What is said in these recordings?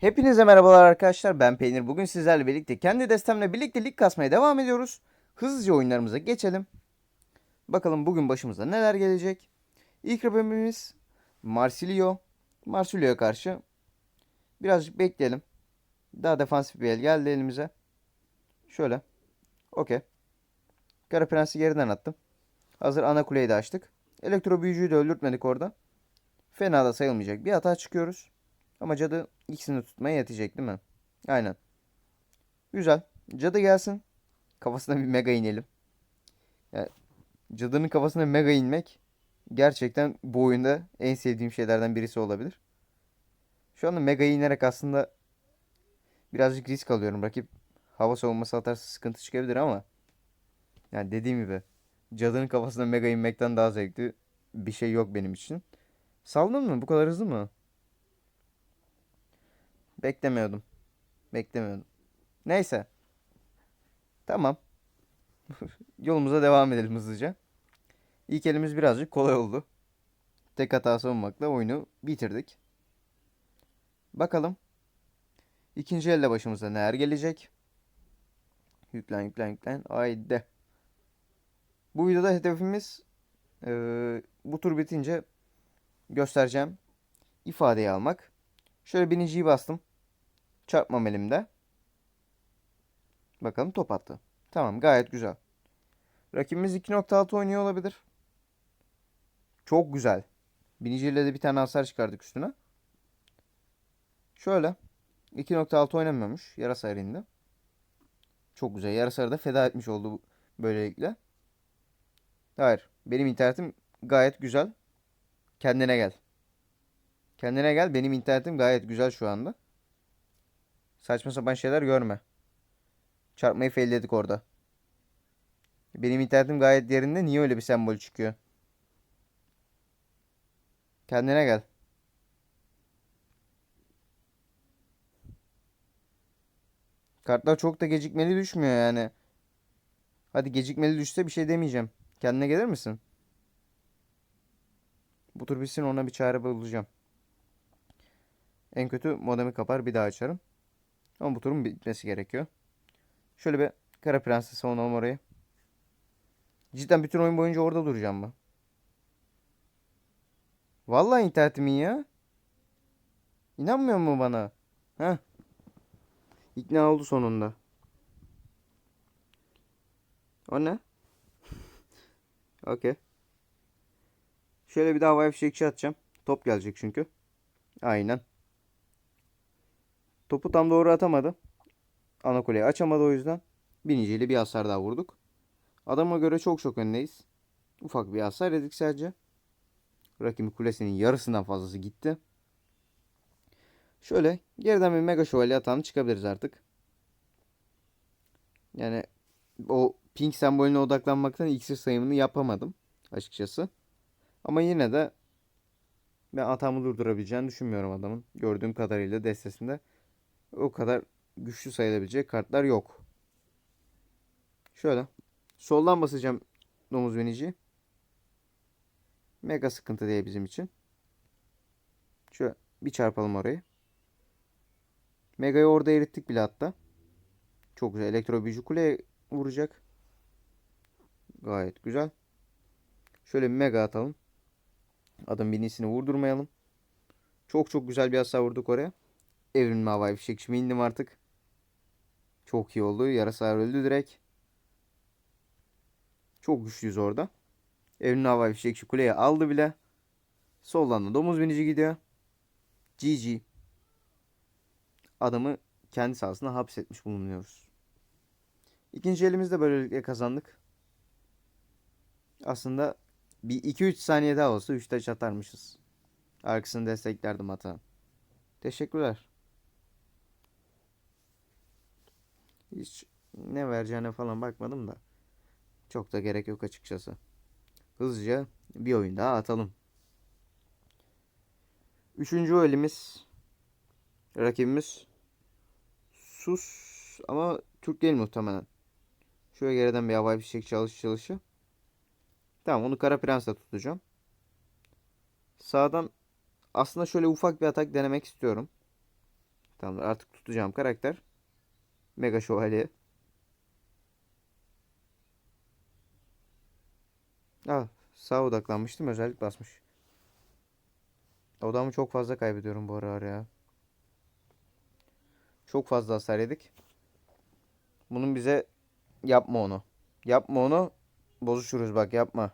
Hepinize merhabalar arkadaşlar. Ben Peynir. Bugün sizlerle birlikte kendi destemle birlikte lig kasmaya devam ediyoruz. Hızlıca oyunlarımıza geçelim. Bakalım bugün başımıza neler gelecek. İlk rakibimiz Marsilio. Marsilio'ya karşı birazcık bekleyelim. Daha defansif bir el geldi elimize. Şöyle. Okey. Kara Prens'i geriden attım. Hazır ana kuleyi de açtık. Elektro büyücüyü de öldürtmedik orada. Fena da sayılmayacak bir hata çıkıyoruz. Ama cadı ikisini tutmaya yetecek değil mi? Aynen. Güzel. Cadı gelsin. Kafasına bir mega inelim. Yani cadının kafasına mega inmek gerçekten bu oyunda en sevdiğim şeylerden birisi olabilir. Şu anda mega inerek aslında birazcık risk alıyorum. Rakip hava savunması atarsa sıkıntı çıkabilir ama yani dediğim gibi cadının kafasına mega inmekten daha zevkli bir şey yok benim için. Saldın mı? Bu kadar hızlı mı? Beklemiyordum. Beklemiyordum. Neyse. Tamam. Yolumuza devam edelim hızlıca. İlk elimiz birazcık kolay oldu. Tek hata savunmakla oyunu bitirdik. Bakalım. İkinci elde başımıza neler gelecek? Yüklen yüklen yüklen. Haydi. Bu videoda hedefimiz eee, bu tur bitince göstereceğim ifadeyi almak. Şöyle biniciyi bastım. Çarpmam elimde. Bakalım top attı. Tamam gayet güzel. Rakibimiz 2.6 oynuyor olabilir. Çok güzel. Biniciyle de bir tane hasar çıkardık üstüne. Şöyle. 2.6 oynamıyormuş. Yarasa indi. Çok güzel. Yarasa da feda etmiş oldu böylelikle. Hayır. Benim internetim gayet güzel. Kendine gel. Kendine gel. Benim internetim gayet güzel şu anda. Saçma sapan şeyler görme. Çarpmayı failledik orada. Benim internetim gayet yerinde. Niye öyle bir sembol çıkıyor? Kendine gel. Kartlar çok da gecikmeli düşmüyor yani. Hadi gecikmeli düşse bir şey demeyeceğim. Kendine gelir misin? Bu tur bitsin ona bir çare bulacağım. En kötü modemi kapar bir daha açarım. Ama bu turun bitmesi gerekiyor. Şöyle bir Kara Prens'i savunalım orayı. Cidden bütün oyun boyunca orada duracağım mı? Vallahi internetim iyi ya. İnanmıyor mu bana? Heh. İkna oldu sonunda. O ne? Okey. Şöyle bir daha havai fişekçi atacağım. Top gelecek çünkü. Aynen. Topu tam doğru atamadı. Ana kuleyi açamadı o yüzden. Biniciyle bir hasar daha vurduk. Adama göre çok çok öndeyiz. Ufak bir hasar yedik sadece. Rakibi kulesinin yarısından fazlası gitti. Şöyle geriden bir mega şövalye atan çıkabiliriz artık. Yani o pink sembolüne odaklanmaktan iksir sayımını yapamadım açıkçası. Ama yine de ben atamı durdurabileceğini düşünmüyorum adamın. Gördüğüm kadarıyla destesinde o kadar güçlü sayılabilecek kartlar yok. Şöyle. Soldan basacağım domuz biniciyi. Mega sıkıntı değil bizim için. Şöyle bir çarpalım orayı. Mega'yı orada erittik bile hatta. Çok güzel. Elektro büyücü kuleye vuracak. Gayet güzel. Şöyle bir mega atalım. Adam binisini vurdurmayalım. Çok çok güzel bir hasar vurduk oraya. Evrimli havai fişek. Şimdi indim artık. Çok iyi oldu. Yarasa öldü direkt. Çok güçlüyüz orada. Evrimli havai fişek şu kuleye aldı bile. Soldan da domuz binici gidiyor. GG. Adamı kendi sahasına hapsetmiş bulunuyoruz. İkinci elimizde böylelikle kazandık. Aslında bir 2-3 saniye daha olsa 3 taş atarmışız. Arkasını desteklerdim hata. Teşekkürler. Hiç ne vereceğine falan bakmadım da. Çok da gerek yok açıkçası. Hızlıca bir oyun daha atalım. Üçüncü elimiz rakibimiz Sus ama Türk değil muhtemelen. Şöyle geriden bir havai fişek çalış çalışı. Tamam onu Kara Prens'le tutacağım. Sağdan aslında şöyle ufak bir atak denemek istiyorum. Tamamdır. Artık tutacağım karakter. Mega Şövalye. Ah, sağ odaklanmıştım. Özellik basmış. Odamı çok fazla kaybediyorum bu aralar ya. Çok fazla hasar yedik. Bunun bize yapma onu. Yapma onu. Bozuşuruz bak yapma.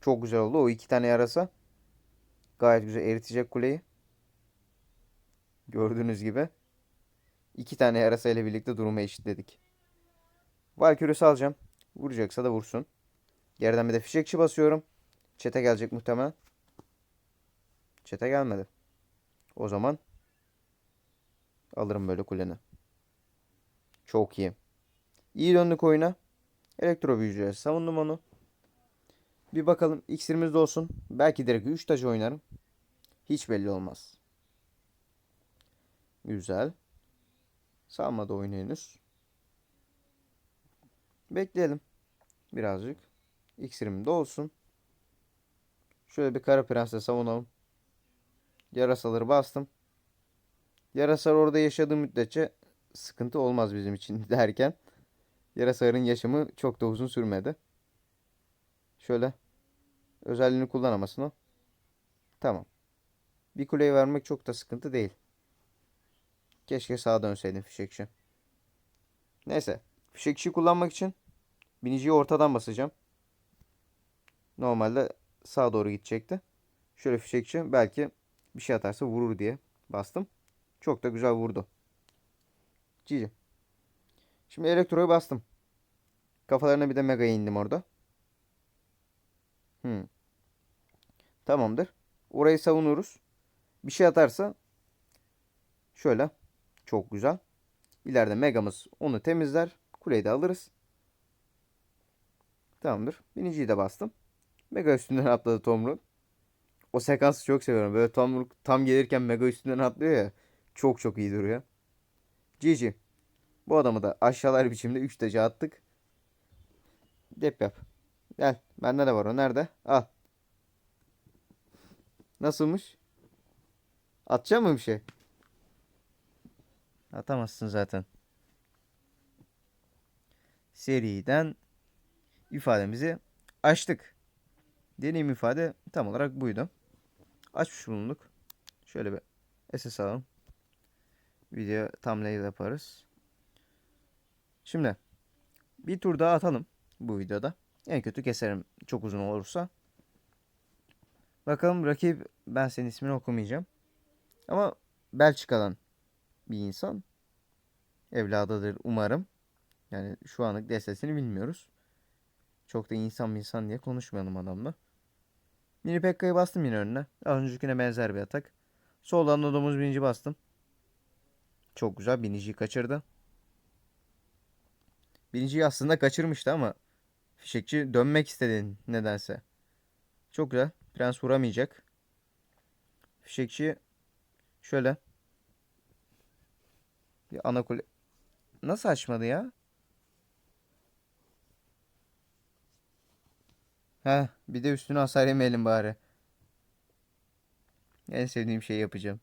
Çok güzel oldu. O iki tane yarasa. Gayet güzel eritecek kuleyi. Gördüğünüz gibi. İki tane yarasa ile birlikte durumu eşitledik. Valkürüsü alacağım. Vuracaksa da vursun. Yerden bir de fişekçi basıyorum. Çete gelecek muhtemelen. Çete gelmedi. O zaman alırım böyle kuleni. Çok iyi. İyi döndük oyuna. Elektro büyücüye savundum onu. Bir bakalım iksirimiz de olsun. Belki direkt 3 taşı oynarım. Hiç belli olmaz. Güzel. Salmadı oyunu henüz. Bekleyelim. Birazcık. İksirim de olsun. Şöyle bir kara prense savunalım. Yarasaları bastım. Yarasalar orada yaşadığı müddetçe sıkıntı olmaz bizim için derken. Yarasaların yaşamı çok da uzun sürmedi. Şöyle. Özelliğini kullanamasın o. Tamam. Bir kuleyi vermek çok da sıkıntı değil. Keşke sağa dönseydim fişekçi. Neyse. Fişekçi kullanmak için biniciyi ortadan basacağım. Normalde sağa doğru gidecekti. Şöyle fişekçi belki bir şey atarsa vurur diye bastım. Çok da güzel vurdu. Cici. Şimdi elektroyu bastım. Kafalarına bir de mega indim orada. Hmm. Tamamdır. Orayı savunuruz. Bir şey atarsa şöyle çok güzel. İleride megamız onu temizler. Kuleyi de alırız. Tamamdır. Biniciyi de bastım. Mega üstünden atladı Tomruk. O sekansı çok seviyorum. Böyle Tomruk tam gelirken Mega üstünden atlıyor ya. Çok çok iyi duruyor. GG. Bu adamı da aşağılar biçimde 3 derece attık. Dep yap. Gel. Bende de var o. Nerede? Al. Nasılmış? Atacak mı bir şey? Atamazsın zaten. Seriden ifademizi açtık. Deneyim ifade tam olarak buydu. Açmış bulunduk. Şöyle bir SS alalım. Video thumbnail yaparız. Şimdi bir tur daha atalım bu videoda. En kötü keserim çok uzun olursa. Bakalım rakip ben senin ismini okumayacağım. Ama Belçika'dan bir insan. Evladıdır umarım. Yani şu anlık destesini bilmiyoruz. Çok da insan insan diye konuşmayalım adamla. Mini Pekka'yı bastım yine önüne. Az öncekine benzer bir atak. Soldan da domuz binici bastım. Çok güzel. Biniciyi kaçırdı. Biniciyi aslında kaçırmıştı ama fişekçi dönmek istedi nedense. Çok güzel. Prens vuramayacak. Fişekçi şöyle. Bir ana kule. Nasıl açmadı ya? Heh, bir de üstüne hasar yemeyelim bari. En sevdiğim şeyi yapacağım.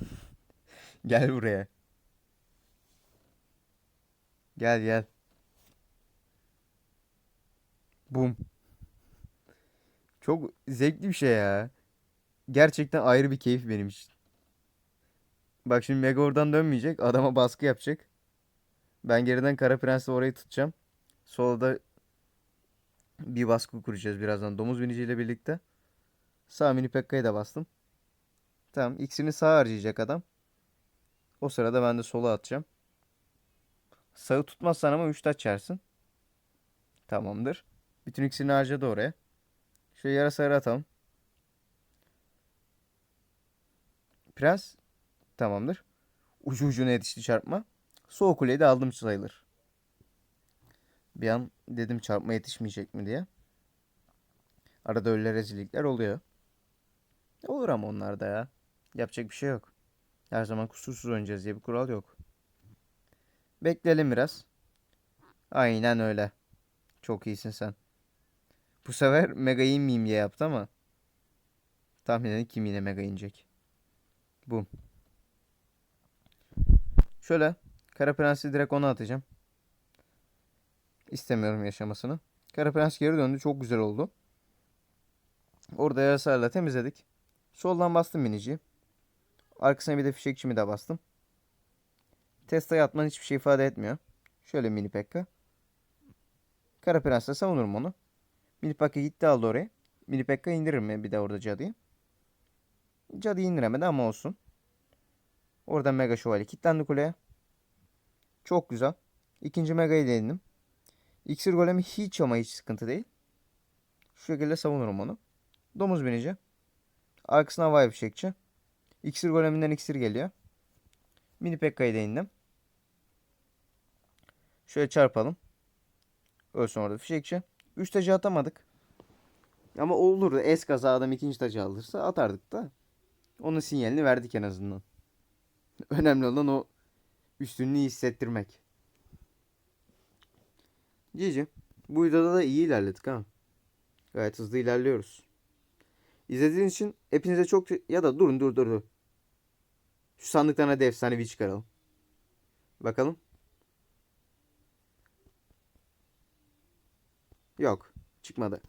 Gel buraya. Gel gel. Bum. Çok zevkli bir şey ya. Gerçekten ayrı bir keyif benim için. Bak şimdi Mega oradan dönmeyecek. Adama baskı yapacak. Ben geriden Kara Prens'le orayı tutacağım. Solda bir baskı kuracağız birazdan. Domuz biniciyle birlikte. Sağ mini Pekka'yı da bastım. Tamam. X'ini sağ harcayacak adam. O sırada ben de sola atacağım. Sağı tutmazsan ama 3 taç yersin. Tamamdır. Bütün X'ini harcadı oraya. Şöyle yara sarı atalım. Prens. Tamamdır. Ucu ucuna yetişti çarpma. Sol kuleyi de aldım sayılır. Bir an dedim çarpma yetişmeyecek mi diye. Arada öyle rezillikler oluyor. Olur ama onlar da ya. Yapacak bir şey yok. Her zaman kusursuz oynayacağız diye bir kural yok. Bekleyelim biraz. Aynen öyle. Çok iyisin sen. Bu sefer mega inmeyeyim diye yaptı ama. Tahmin edin kim yine mega inecek. Bum. Şöyle Kara Prens'i direkt ona atacağım. İstemiyorum yaşamasını. Kara Prens geri döndü. Çok güzel oldu. Orada yarasayla temizledik. Soldan bastım miniciyi. Arkasına bir de fişekçimi de bastım. Testa'ya atman hiçbir şey ifade etmiyor. Şöyle mini pekka. Kara Prens'le savunurum onu. Mini pekka gitti aldı oraya. Mini pekka indirir mi bir de orada cadıyı? Cadıyı indiremedi ama olsun. Orada Mega Şövalye kilitlendi kuleye. Çok güzel. İkinci Mega'yı da indim. İksir golemi hiç ama hiç sıkıntı değil. Şu şekilde savunurum onu. Domuz binici. Arkasına havai fişekçi. İksir goleminden iksir geliyor. Mini Pekka'yı da indim. Şöyle çarpalım. Ölsün orada fişekçi. 3 tacı atamadık. Ama olurdu. Es kaza adam ikinci tacı alırsa atardık da. Onun sinyalini verdik en azından. Önemli olan o üstünlüğü hissettirmek. Cici. Bu videoda da iyi ilerledik ha. Gayet hızlı ilerliyoruz. İzlediğiniz için hepinize çok ya da durun dur dur dur. Şu sandıktan hadi efsanevi çıkaralım. Bakalım. Yok. Çıkmadı.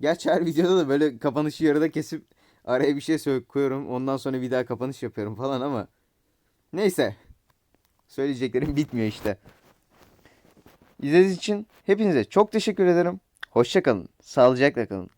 Gerçi her videoda da böyle kapanışı yarıda kesip araya bir şey koyuyorum. Ondan sonra bir daha kapanış yapıyorum falan ama. Neyse. Söyleyeceklerim bitmiyor işte. İzlediğiniz için hepinize çok teşekkür ederim. Hoşçakalın. Sağlıcakla kalın.